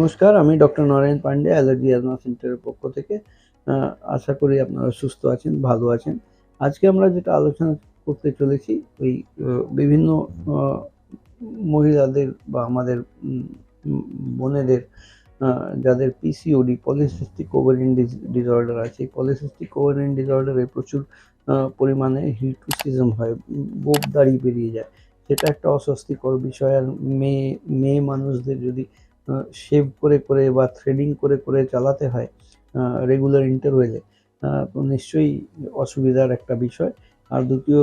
নমস্কার, আমি doctor Narayan Pandey, allergy asthma সেন্টারের পক্ষ থেকে। আশা করি আপনারা সুস্থ আছেন, ভালো আছেন। আজকে আমরা যেটা আলোচনা করতে চলেছি, ওই বিভিন্ন মহিলাদের বা আমাদের বোনেদের যাদের পিসিওডি পলিসিস্টিক ওভারিয়ান ডিসঅর্ডার আছে। পলিসিস্টিক ওভারিয়ান ডিসঅর্ডারে প্রচুর পরিমাণে হিটুসিজম হয় বোপ দাঁড়িয়ে বেরিয়ে যায়। সেটা একটা অস্বস্তিকর বিষয়। আর মেয়ে মেয়ে মানুষদের যদি শেভ করে করে বা থ্রেডিং করে করে চালাতে হয় রেগুলার ইন্টারভেলে তো নিশ্চয়ই অসুবিধার একটা বিষয়। আর দ্বিতীয়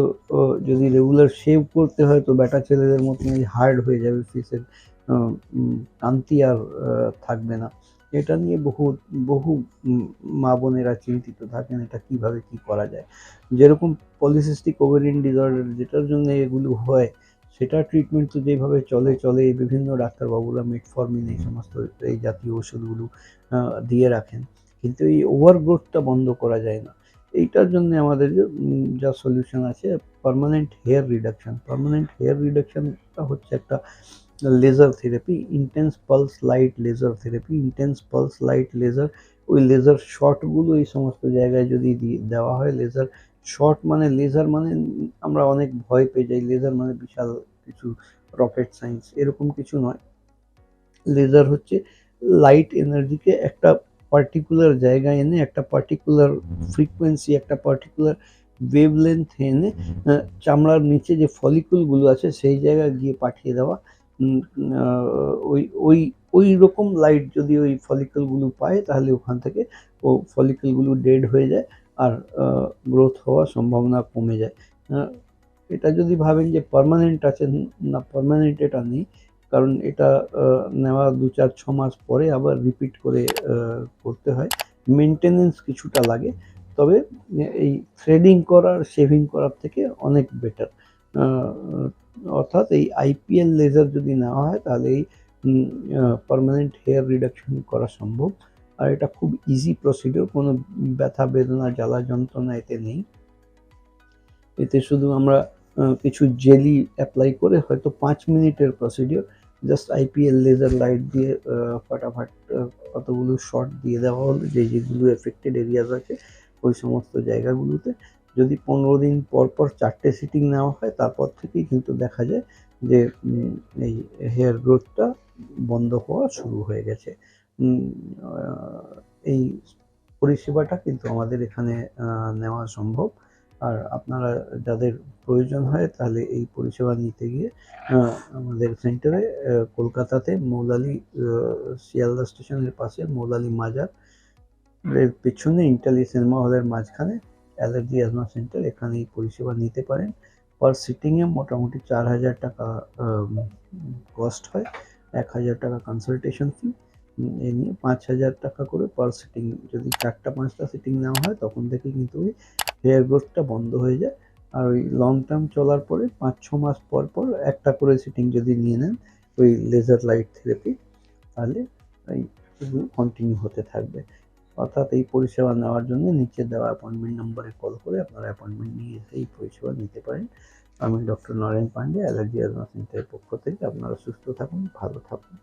যদি রেগুলার শেভ করতে হয়, তো ব্যাটা ছেলেদের মতন হার্ড হয়ে যাবে ফেসের কান্তি আর থাকবে না। এটা নিয়ে বহু বহু মা বোনেরা চিন্তিত থাকেন, এটা কীভাবে কি করা যায়। যেরকম পলিসিস্টিক ওভারিয়ান ডিসঅর্ডার যেটার জন্য এগুলো হয় সেটা ট্রিটমেন্ট তো যেভাবে চলে চলে বিভিন্ন ডাক্তারবাবুরা মেটফর্মিন এই সমস্ত এই জাতীয় ওষুধগুলো দিয়ে রাখেন, কিন্তু এই ওভারগ্রোথটা বন্ধ করা যায় না। এইটার জন্য আমাদের যা সলিউশন আছে permanent hair reduction permanent hair রিডাকশানটা হচ্ছে একটা laser therapy intense pulse light laser therapy intense pulse light laser ওই লেজার শর্টগুলো এই সমস্ত জায়গায় যদি দেওয়া হয় লেজার শর্ট মানে লেজার মানে আমরা অনেক ভয় পেয়ে যাই। লেজার মানে বিশাল কিছু রকেট সায়েন্স এরকম কিছু নয়। লেজার হচ্ছে লাইট এনার্জিকে একটা পার্টিকুলার জায়গায় এনে একটা পার্টিকুলার ফ্রিকোয়েন্সি একটা পার্টিকুলার ওয়েভলেন্থ এনে চামড়ার নিচে যে ফলিকুলগুলো আছে সেই জায়গায় গিয়ে পাঠিয়ে দেওয়া। ওই ওই ওই রকম লাইট যদি ওই ফলিকলগুলো পায় তাহলে ওখান থেকে ও ফলিকলগুলো ডেড হয়ে যায়। আর গ্রোথ হওয়ার সম্ভাবনা কমে যায়। এটা যদি ভাবেন যে পার্মানেন্ট আছে, না পার্মানেন্ট এটা নেই, কারণ এটা নেওয়া দু চার ছ মাস পরে আবার রিপিট করে করতে হয়। মেনটেনেন্স কিছুটা লাগে, তবে এই থ্রেডিং করার শেভিং করার থেকে অনেক বেটার অর্থাৎ এই আইপিএল লেজার যদি নেওয়া হয়, তাহলে এই পার্মানেন্ট হেয়ার রিডাকশন করা সম্ভব। আর এটা খুব ইজি প্রসিডিওর কোনো ব্যথা, বেদনা, জ্বালা, যন্ত্রণা এতে নেই। এতে শুধু আমরা কিছু জেলি অ্যাপ্লাই করে হয়তো পাঁচ মিনিটের procedure just IPL laser light দিয়ে ফাটাফাট কতগুলো শট দিয়ে দেওয়া হলো, যে যেগুলো এফেক্টেড এরিয়াজ আছে, ওই সমস্ত জায়গাগুলোতে। যদি পনেরো দিন পর পর চারটে সিটিং নেওয়া হয়, তারপর থেকেই কিন্তু দেখা যায় যে এই হেয়ার গ্রোথটা বন্ধ হওয়া শুরু হয়ে গেছে। এই পরিষেবাটা কিন্তু আমাদের এখানে নেওয়া সম্ভব। আর আপনারা যাদের প্রয়োজন হয় তাহলে এই পরিষেবা নিতে গিয়ে আমাদের সেন্টারে কলকাতাতে মৌলালি শিয়ালদা স্টেশনের পাশে মৌলালি মাজার। এর পেছনে ইন্টালি সিনেমা হলের মাঝখানে অ্যালার্জি অ্যাজমা সেন্টার এখানে এই পরিষেবা নিতে পারেন। পার সিটিংয়ে মোটামুটি চার হাজার টাকা কস্ট হয়। এক হাজার টাকা কনসালটেশন ফি পাঁচ হাজার টাকা করে পার সিটিং যদি চারটা পাঁচটা সিটিং নেওয়া হয়, তখন থেকে কিন্তু ওই হেয়ার গ্রোথটা বন্ধ হয়ে যায়। আর ওই লং টার্ম চলার পরে পাঁচ, ছ মাস পর পর একটা করে সিটিং যদি নিয়ে নেন, ওই লেজার লাইট থেরাপি তাহলে এই কন্টিনিউ হতে থাকবে। অর্থাৎ এই পরিষেবা নেওয়ার জন্য নিচে দেওয়া অ্যাপয়েন্টমেন্ট নম্বরে কল করে আপনারা অ্যাপয়েন্টমেন্ট নিয়ে এসে এই পরিষেবা নিতে পারেন। আমি doctor Naren Pandey allergy asthma সেন্টারের পক্ষ থেকে আপনারা সুস্থ থাকুন, ভালো থাকুন।